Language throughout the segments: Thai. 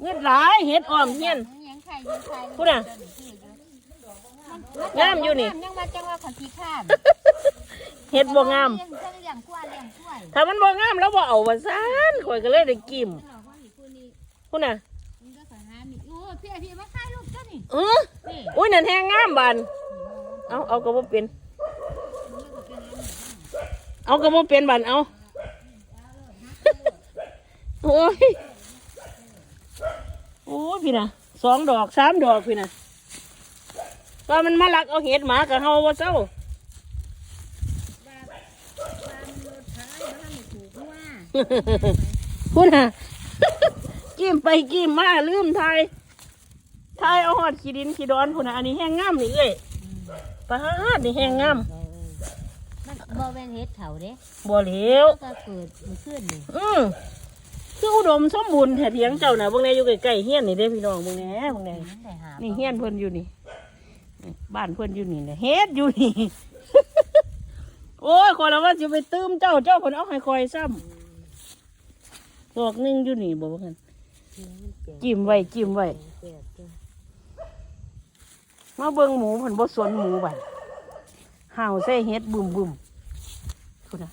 เงินหลายเฮ็ดอ้อมเฮียนยังไข่ยังไข่พูดน่ะงามอยู่นี่ยังว่าจังว่าคนที่ข้ามเฮ็ดบ่งามเลี้ยงเลี้ยงกล้วยเลี้ยงกล้วยถ้ามันบ่งามแล้วบ่เอาว่าซ่านข่อยก็เลยได้กิมพุ่นน่ะมันก็สวยงามนี่โอ้พี่พี่มาถ่ายรูปกันนี่เออนี่อุ้ยนั่นแฮงงามบานเอาเอาก็บ่เป็น เอาก็บ่เป็นบานเอาโอ้ย โอ้ยพี่น่ะสองดอกสามดอกพี่น่ะว่ามันมาลักเอาเห็ดหมากับเฮาว่าเจ้าพูดน่ะกิ้มไปกิ้มมาลืมไทยไทยเอาหอดขี้ดินขี้ดอนพูดน่ะอันนี้แห้งงามนี่เอ้ยปลาฮาดนี่แห้งงามมันบ่เป็นเฮ็ดเขาเด้บ่เหลวก็เกิดมันขึ้นนี่อืมคืออุ ดมสมบูรณ์แถเถียงเจ้าน่ะเบิ่งแหน่อยู่ใกล้ๆเฮียนนี่เด้พี่น้องเบิ่งแหน่เบิ่งแหน่มันได้หานี่เฮียนเพิ่นอยู่นี่นี่บ้านเพิ่นอยู่นี่เนี่ยเฮ็ดอยู่นี่ โอ้ยขอยละว่าสิไปตื้มเจ้าเจ้าเพิ่นเอาให้คอยซ้ำดอกหนึงอยู่นี่บ่ว่ากันจิ้มไว้จิ้มไว้มาเบิ่งหมูเพิ่นบ่สนหมูบัดห่าวใส่เฮ็ดบึมบึมพุ่นน่ะ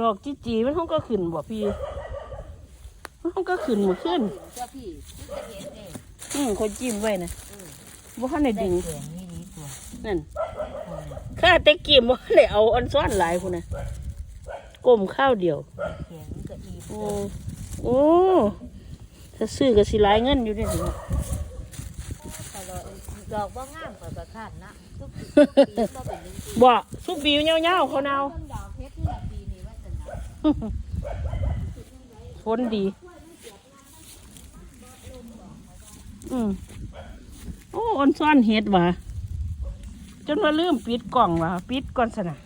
ดอกจิจีมันคงก็ขึ้นบ่พี่ มันคงก็ขึ้นเมื่อคืนก็พี่ที่จะเห็นเด้อืมคนจิ้มไว้นะบ่ทันได้ได้ดึงเสียงนี่นี่ตัวนั่นข้าแต่กิมบ่ทันได้เอาอันซ้อนหลายพุ่นน่ะก้มข้าวเดียวเสียงก็อีโอ้โอ้ถ้าซื้อก็สิหลายเงินอยู่เด้สิดอกบ่งามกว่าประคาดนะทุกปีบ่เป็นจริงบ่สุกบียาวๆเขานาวต้นดอกเพชรนี่ละปีนี้ว่าจะหนักฝนดี อืมโอ้อนซ้อนเฮ็ดว่ะจนว่าลืมปิดกล่องว่ะปิดก่อนสนะ